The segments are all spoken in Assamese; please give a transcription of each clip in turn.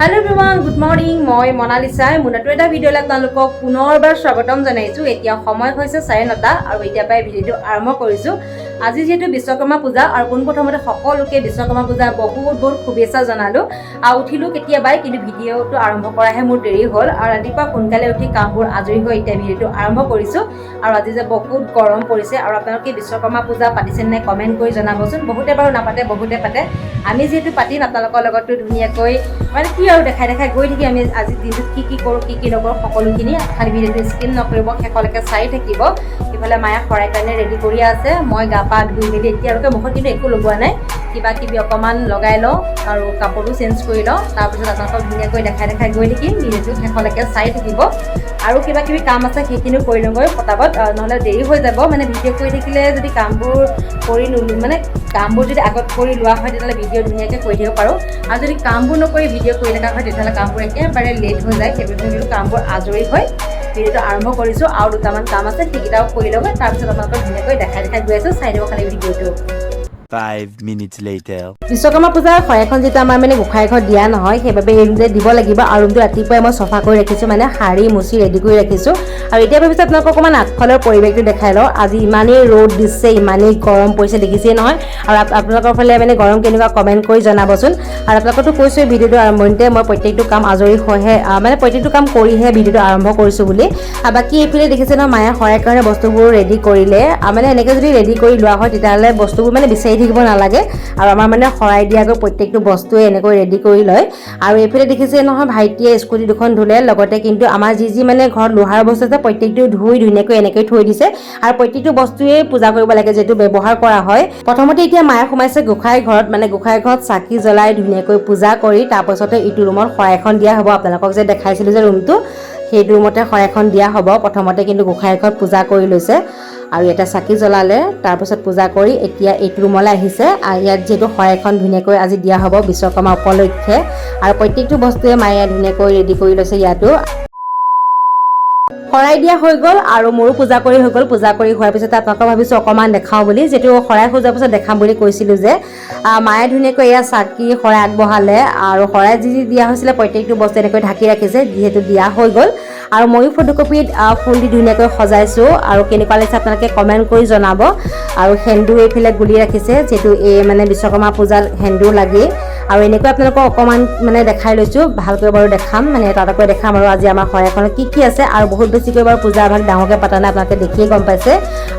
হেল্ল' এভৰিৱান গুড মৰ্ণিং মই মনালিছাই মোৰ নতুন এটা ভিডিঅ'লৈ আপোনালোকক পুনৰবাৰ স্বাগতম জনাইছোঁ। এতিয়া সময় হৈছে চাৰে নটা আৰু এতিয়া পৰাই ভিডিঅ'টো আৰম্ভ কৰিছোঁ। আজি যিহেতু বিশ্বকৰ্মা পূজা আৰু পোনপ্ৰথমতে সকলোকে বিশ্বকৰ্মা পূজাৰ বহুত বহুত শুভেচ্ছা জনালোঁ। আৰু উঠিলোঁ কেতিয়াবাই, কিন্তু ভিডিঅ'টো আৰম্ভ কৰাহে মোৰ দেৰি হ'ল। আৰু ৰাতিপুৱা সোনকালে উঠি কামবোৰ আজৰি হৈ এতিয়া ভিডিঅ'টো আৰম্ভ কৰিছোঁ। আৰু আজি যে বহুত গৰম পৰিছে আৰু আপোনালোকে বিশ্বকৰ্মা পূজা পাতিছে নে কমেণ্ট কৰি জনাবচোন। বহুতে বাৰু নাপাতে, বহুতে পাতে। আমি যিহেতু পাতিম, আপোনালোকৰ লগতো ধুনীয়াকৈ মানে কি আৰু দেখাই দেখাই গৈ থাকি আমি আজি দিনটোত কি কি কৰোঁ, কি কি নকৰোঁ, সকলোখিনি খালি ভিডিঅ'টো স্কিন নকৰিব, শেষলৈকে চাই থাকিব। ইফালে মায়ে শৰাই কাৰণে ৰেডি কৰি আছে। মই গা পা ধুই মেলি। এতিয়ালৈকে মুখত কিন্তু একো লগোৱা নাই। কিবা কিবি অকণমান লগাই লওঁ আৰু কাপোৰো চেঞ্জ কৰি লওঁ। তাৰপিছত আপোনালোকক ধুনীয়াকৈ দেখাই দেখাই গৈ থাকিম। ভিডিঅ'টো শেষলৈকে চাই থাকিব। আৰু কিবা কিবি কাম আছে সেইখিনিও কৰি লওঁগৈ পটাপট নহ'লে দেৰি হৈ যাব। মানে ভিডিঅ' কৰি থাকিলে যদি কামবোৰ কৰি নোলো মানে কামবোৰ যদি আগত কৰি লোৱা হয় তেতিয়াহ'লে ভিডিঅ' ধুনীয়াকৈ কৰি থাকিব পাৰোঁ। আৰু যদি কামবোৰ নকৰি ভিডিঅ' কৰি থকা হয় তেতিয়াহ'লে কামবোৰ একেবাৰে লেট হৈ যায়। সেইবাবে কামবোৰ আজৰি হৈ ভিডিঅ'টো আৰম্ভ কৰিছোঁ। আৰু দুটামান কাম আছে সেইকেইটাও কৰি ল'ব। তাৰপিছত আপোনালোকক ধুনীয়াকৈ দেখাই দেখাই গৈ আছোঁ, চাই দিব খালি ভিডিঅ'টো। Five minutes later. বিশ্বকৰ্মা পূজাৰ শৰাইখন যিটো আমাৰ মানে গোঁসাই ঘৰত দিয়া নহয় সেইবাবে এই ৰুমটোতে দিব লাগিব আৰু ৰুমটো ৰাতিপুৱাই মই চফা কৰি ৰাখিছোঁ মানে সাৰি মুচি ৰেডি কৰি ৰাখিছোঁ। আৰু এতিয়া ভাবিছোঁ আপোনালোকক অকণমান আগফালৰ পৰিৱেশটো দেখাই লওঁ। আজি ইমানেই ৰ'দ দিছে ইমানেই গৰম পৰিছে দেখিছেই নহয়। আৰু আপ- আপোনালোকৰ ফালে মানে গৰম কেনেকুৱা কমেণ্ট কৰি জনাবচোন। আৰু আপোনালোকতো কৈছোঁ ভিডিঅ'টো আৰম্ভণিতে মই প্ৰত্যেকটো কাম আজৰি হৈহে মানে প্ৰত্যেকটো কাম কৰিহে ভিডিঅ'টো আৰম্ভ কৰিছোঁ বুলি। আৰু বাকী এইফালে দেখিছে নহয় মায়ে শৰাই কাৰণে বস্তুবোৰ ৰেডি কৰিলে। মানে এনেকৈ যদি ৰেডি কৰি লোৱা হয় তেতিয়াহ'লে বস্তুবোৰ মানে বিচাৰি থাকিব নালাগে। আৰু আমাৰ মানে শৰাই দিয়াকৈ প্ৰত্যেকটো বস্তুৱে এনেকৈ ৰেডি কৰি লয়। আৰু এইফালে দেখিছে নহয় ভাইটিয়ে স্কুটি দুখন ধুলে। লগতে কিন্তু আমাৰ যি যি মানে ঘৰত লোহাৰ বস্তু আছে প্ৰত্যেকটো ধুই ধুনীয়াকৈ এনেকৈ থৈ দিছে। আৰু প্ৰত্যেকটো বস্তুৱেই পূজা কৰিব লাগে যিহেতু ব্যৱহাৰ কৰা হয়। প্ৰথমতে এতিয়া মায়ে সোমাইছে গোঁসাই ঘৰত। মানে গোঁসাই ঘৰত চাকি জ্বলাই ধুনীয়াকৈ পূজা কৰি তাৰপাছতে ইটো ৰুমত শৰাইখন দিয়া হ'ব। আপোনালোকক যে দেখাইছিলোঁ যে ৰুমটো সেইটো ৰুমতে শৰাইখন দিয়া হ'ব। প্ৰথমতে কিন্তু গোঁসাই ঘৰত পূজা কৰি লৈছে। আৰু এটা চাকি জ্বলালে তাৰপিছত পূজা কৰি এতিয়া এইটো ৰুমলৈ আহিছে আৰু ইয়াত যিহেতু শৰাইখন ধুনীয়াকৈ আজি দিয়া হ'ব বিশ্বকৰ্মা উপলক্ষে। আৰু প্ৰত্যেকটো বস্তুৱে মায়ে ধুনীয়াকৈ ৰেডি কৰি লৈছে ইয়াতো। শৰাই দিয়া হৈ গ'ল আৰু মোৰো পূজা কৰি হৈ গ'ল। পূজা কৰি হোৱাৰ পিছতে আপোনালোকক ভাবিছোঁ অকণমান দেখাওঁ বুলি। যিহেতু শৰাই সজোৱাৰ পিছত দেখাম বুলি কৈছিলোঁ যে মায়ে ধুনীয়াকৈ এয়া চাকি শৰাই আগবঢ়ালে আৰু শৰাই যি যি দিয়া হৈছিলে প্ৰত্যেকটো বস্তু এনেকৈ ঢাকি ৰাখিছে যিহেতু দিয়া হৈ গ'ল। আৰু ময়ো ফটোকপিত ফুল দি ধুনীয়াকৈ সজাইছোঁ আৰু কেনেকুৱা লাগিছে আপোনালোকে কমেণ্ট কৰি জনাব। আৰু সেন্দুৰ এইফালে গুলি ৰাখিছে যিহেতু এই মানে বিশ্বকৰ্মা পূজাত সেন্দুৰ লাগেই। আৰু এনেকৈ আপোনালোকক অকণমান মানে দেখাই লৈছোঁ, ভালকৈ বাৰু দেখাম মানে এটা এটাকৈ দেখাম আৰু আজি আমাৰ শৰাইখনত কি কি আছে আৰু বহুত বেছিকৈ বাৰু পূজা ভাগ ডাঙৰকৈ পতা নাই, আপোনালোকে দেখিয়ে গম পাইছে।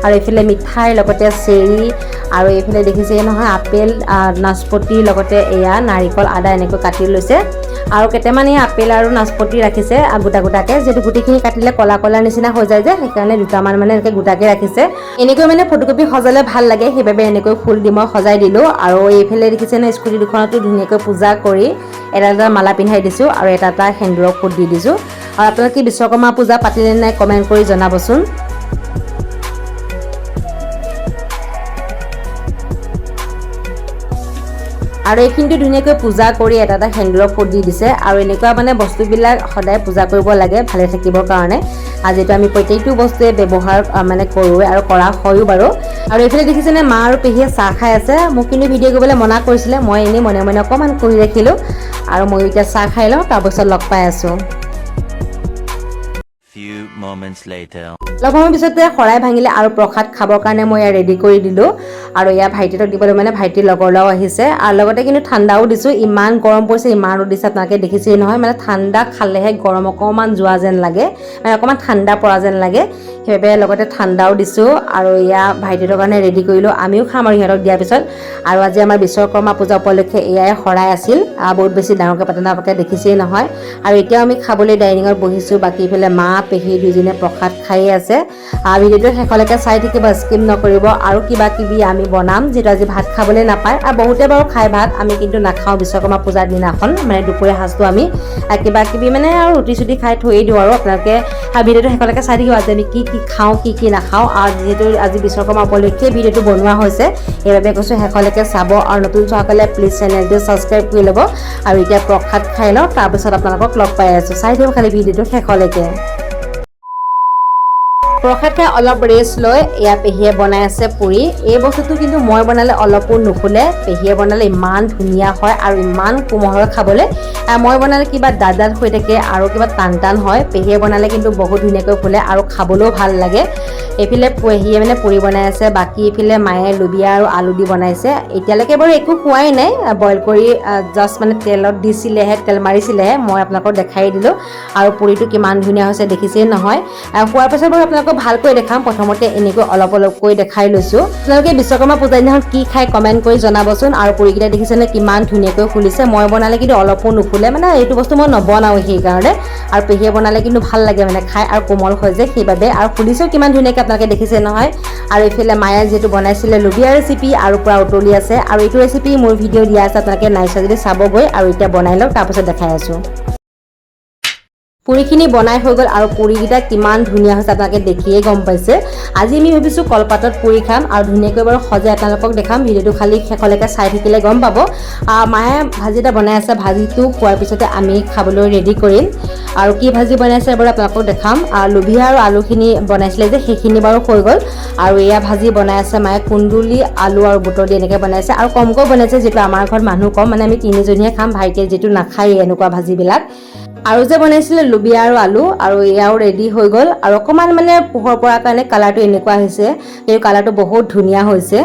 আৰু এইফালে মিঠাইৰ লগতে চেৰি, আৰু এইফালে দেখিছে নহয় আপেল নাচপতিৰ লগতে এয়া, নাৰিকল, আদা এনেকৈ কাটি লৈছে। আৰু কেইটামান এই আপেল আৰু নাচপতি ৰাখিছে গোটা গোটাকৈ। যিহেতু গোটেইখিনি কাটিলে ক'লা ক'লা নিচিনা হৈ যায় যে সেইকাৰণে দুটামান মানে এনেকৈ গোটাকৈ ৰাখিছে। এনেকৈ মানে ফটোকপি সজালে ভাল লাগে সেইবাবে এনেকৈ ফুল দি মই সজাই দিলোঁ। আৰু এইফালে দেখিছে নে স্কুটি দুখনতো ধুনীয়াকৈ পূজা কৰি এটা এটা মালা পিন্ধাই দিছোঁ আৰু এটা এটা সেন্দুৰৰ ফুট দি দিছোঁ। আৰু আপোনালোকে বিশ্বকৰ্মা পূজা পাতিলে নাই কমেণ্ট কৰি জনাবচোন। আৰু এইখিনিতো ধুনীয়াকৈ পূজা কৰি এটা এটা সেন্দুৰৰ ফুট দি দিছে আৰু এনেকুৱা মানে বস্তুবিলাক সদায় পূজা কৰিব লাগে ভালে থাকিবৰ কাৰণে। যিহেতু আমি প্ৰত্যেকটো বস্তুৱে ব্যৱহাৰ মানে কৰোঁৱে আৰু কৰা হয়ো বাৰু। আৰু এইফালে দেখিছেনে মা আৰু পেহীয়ে চাহ খাই আছে। মোক কিন্তু ভিডিঅ' কৰিবলৈ মনা কৰিছিলে মই এনেই মনে মনে অকণমান কৰি ৰাখিলোঁ। আৰু ময়ো এতিয়া চাহ খাই লওঁ তাৰপিছত লগ পাই আছোঁ। অলপ সময়ৰ পিছতে শৰাই ভাঙিলে আৰু প্ৰসাদ খাবৰ কাৰণে মই ইয়াত ৰেডি কৰি দিলোঁ। আৰু ইয়াৰ ভাইটিহঁতক দিবলৈ মানে ভাইটিৰ লগৰ ল'ৰাও আহিছে। আৰু লগতে কিন্তু ঠাণ্ডাও দিছোঁ ইমান গৰম পৰিছে ইমান ৰ'দ দিছে আপোনালোকে দেখিছেই নহয়। মানে ঠাণ্ডা খালেহে গৰম অকণমান যোৱা যেন লাগে মানে অকণমান ঠাণ্ডা পৰা যেন লাগে। সেইবাবে লগতে ঠাণ্ডাও দিছোঁ আৰু এয়া ভাইটিহঁতৰ কাৰণে ৰেডি কৰিলোঁ। আমিও খাম আৰু সিহঁতক দিয়াৰ পিছত। আৰু আজি আমাৰ বিশ্বকৰ্মা পূজা উপলক্ষে এয়াই শৰাই আছিল। বহুত বেছি ডাঙৰকৈ পাতা নাই দেখিছেই নহয়। আৰু এতিয়াও আমি খাবলৈ ডাইনিঙত বহিছোঁ। বাকী ইফালে মা, পেহী দুইজনে প্ৰসাদ খায়ে আছে। ভিডিঅ'টো শেষলৈকে চাই থাকিব স্কিপ নকৰিব আৰু কিবা কিবি আমি বনাম যিহেতু আজি ভাত খাবলৈ নাপায়। আৰু বহুতে বাৰু খাই ভাত, আমি কিন্তু নাখাওঁ, বিশ্বকৰ্মা পূজাৰ দিনাখন মানে দুপৰীয়া সাজটো আমি কিবা কিবি মানে আৰু ৰুটি চুটি খাই থৈয়ে দিওঁ আৰু আপোনালোকে। ভিডিঅ'টো শেষলৈকে চাই থাকিব, আজি আমি কি কি খাওঁ, কি কি নাখাওঁ আৰু যিহেতু আজি বিশ্বকৰ্মা উপলক্ষে ভিডিঅ'টো বনোৱা হৈছে, সেইবাবে কৈছোঁ শেষলৈকে চাব আৰু নতুন চোৱাসকলে প্লিজ চেনেলটো ছাবস্ক্ৰাইব কৰি ল'ব আৰু এতিয়া প্ৰসাদ খাই লওঁ, তাৰপিছত আপোনালোকক লগ পাই আছোঁ। চাই দিওঁ খালি ভিডিঅ'টো শেষলৈকে। প্ৰসাদ অলপ ৰেষ্ট লৈ এয়া পেহীয়ে বনাই আছে পুৰি। এই বস্তুটো কিন্তু মই বনালে অলপো নুফুলে। পেহীয়ে বনালে ইমান ধুনীয়া হয় আৰু ইমান কোমল খাবলৈ। মই বনালে কিবা দাঁত দাঁত হৈ থাকে আৰু কিবা টান টান হয়। পেহীয়ে বনালে কিন্তু বহুত ধুনীয়াকৈ ফুলে আৰু খাবলৈও ভালো লাগে। এইফালে পেহীয়ে মানে পুৰি বনাই আছে, বাকী এইফালে মায়ে লুবিয়া আৰু আলু দি বনাইছে। এতিয়ালৈকে বাৰু একো খোৱাই নাই। বইল কৰি জাষ্ট মানে তেলত দিছিলেহে, তেল মাৰিছিলেহে মই আপোনালোকক দেখাই দিলোঁ। আৰু পুৰিটো কিমান ধুনীয়া হৈছে দেখিছেই নহয়। খোৱাৰ পাছত বাৰু আপোনালোকক ভালকৈ দেখাম। প্ৰথমতে এনেকৈ অলপ অলপকৈ দেখাই লৈছোঁ। আপোনালোকে বিশ্বকৰ্মা পূজাৰ দিনাখন কি খাই কমেণ্ট কৰি জনাবচোন আৰু পুৰিকেইটা দেখিছেনে কিমান ধুনীয়াকৈ ফুলিছে। মই বনালে কিন্তু অলপো নুফুলে মানে এইটো বস্তু মই নবনাওঁ সেইকাৰণে। আৰু পেহীয়ে বনালে কিন্তু ভালো লাগে মানে খাই আৰু কোমল হয় যে সেইবাবে। আৰু ফুলিছেও কিমান ধুনীয়াকৈ আপোনালোকে দেখিছে নহয়। আৰু এইফালে মায়ে যিহেতু বনাইছিলে লুবিয়া ৰেচিপি, আৰু পূৰা উতলি আছে। আৰু এইটো ৰেচিপি মোৰ ভিডিঅ' দিয়া আছে, আপোনালোকে নাই চোৱা যদি চাবগৈ। আৰু এতিয়া বনাই লওক, তাৰপাছত দেখাই আছোঁ। পুৰিখিনি বনাই হৈ গ'ল আৰু পুৰিকেইটা কিমান ধুনীয়া হৈছে আপোনালোকে দেখিয়ে গম পাইছে। আজি আমি ভাবিছোঁ কলপাতত পুৰি খাম আৰু ধুনীয়াকৈ বাৰু সজাই আপোনালোকক দেখাম ভিডিঅ'টো খালি শেষলৈকে চাই থাকিলে গম পাব। মায়ে ভাজি এটা বনাই আছে ভাজিটো খোৱাৰ পিছতে আমি খাবলৈ ৰেডি কৰিম। আৰু কি ভাজি বনাইছে বাৰু আপোনালোকক দেখাম। লোভিয়া আৰু আলুখিনি বনাইছিলে যে সেইখিনি বাৰু হৈ গ'ল। আৰু এয়া ভাজি বনাই আছে মায়ে কুন্দুলি আলু আৰু বুটৰ দি এনেকৈ বনাইছে। আৰু কমকৈ বনাইছে যিটো আমাৰ ঘৰত মানুহ কম মানে আমি তিনিজনীয়ে খাম ভাইটিয়ে যিটো নাখায়েই এনেকুৱা ভাজিবিলাক। আৰু যে বনাইছিলে লুবিয়া আৰু আলু আৰু এয়াও ৰেডি হৈ গ'ল। আৰু অকণমান মানে পোহৰ পৰাৰ কাৰণে কালাৰটো এনেকুৱা হৈছে। এই কালাৰটো বহুত ধুনীয়া হৈছে।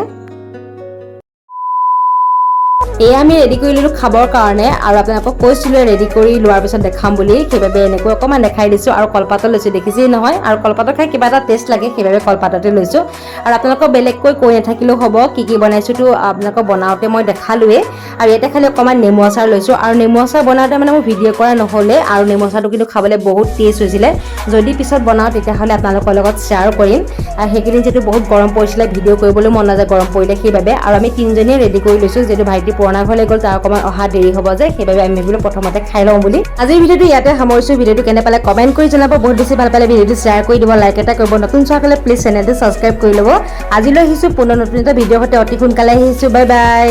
এয়া আমি ৰেডি কৰি ল'লোঁ খাবৰ কাৰণে আৰু আপোনালোকক কৈছিলোঁ ৰেডি কৰি লোৱাৰ পিছত দেখাম বুলি। সেইবাবে এনেকৈ অকণমান দেখাই দিছোঁ আৰু কলপাতত লৈছোঁ দেখিছেই নহয়। আৰু কলপাতত খাই কিবা এটা টেষ্ট লাগে সেইবাবে কলপাততে লৈছোঁ। আৰু আপোনালোকক বেলেগকৈ কৈ নাথাকিলেও হ'ব কি কি বনাইছোঁতো আপোনালোকক বনাওঁতে মই দেখালোৱেই। আৰু ইয়াতে খালি অকণমান নেমু আচাৰ লৈছোঁ। আৰু নেমু আচাৰ বনাওঁতে মানে মোৰ ভিডিঅ' কৰা নহ'লে। আৰু নেমু আচাৰটো কিন্তু খাবলৈ বহুত টেষ্ট হৈছিলে। যদি পিছত বনাওঁ তেতিয়াহ'লে আপোনালোকৰ লগত শ্বেয়াৰ কৰিম। আৰু সেইকেইদিন যিহেতু বহুত গৰম পৰিছিলে ভিডিঅ' কৰিবলৈ মন নাযায় গৰম পৰিলে সেইবাবে। আৰু আমি তিনিজনীয়ে ৰেডি কৰি লৈছোঁ যিহেতু ভাইটি পুৰণা ঘৰলৈ গ'ল, তাৰ অকণমান অহা দেৰি হ'ব যে, সেইবাবে আমি ভাবিলোঁ প্ৰথমতে খাই লওঁ বুলি। আজিৰ ভিডিঅ'টো ইয়াতে সামৰিছোঁ। ভিডিঅ'টো কেনে পালে কমেণ্ট কৰি জনাব। বহুত বেছি ভালো পালে ভিডিঅ'টো শ্বেয়াৰ কৰি দিব লাইক এটা কৰিব। নতুন চোৱাসকলে প্লিজ চেনেলটো ছাবস্ক্ৰাইব কৰি ল'ব। আজিলৈ আহিছোঁ পুনৰ নতুন এটা ভিডিঅ'ৰ সৈতে। অতি সোনকালে আহিছোঁ। Bye bye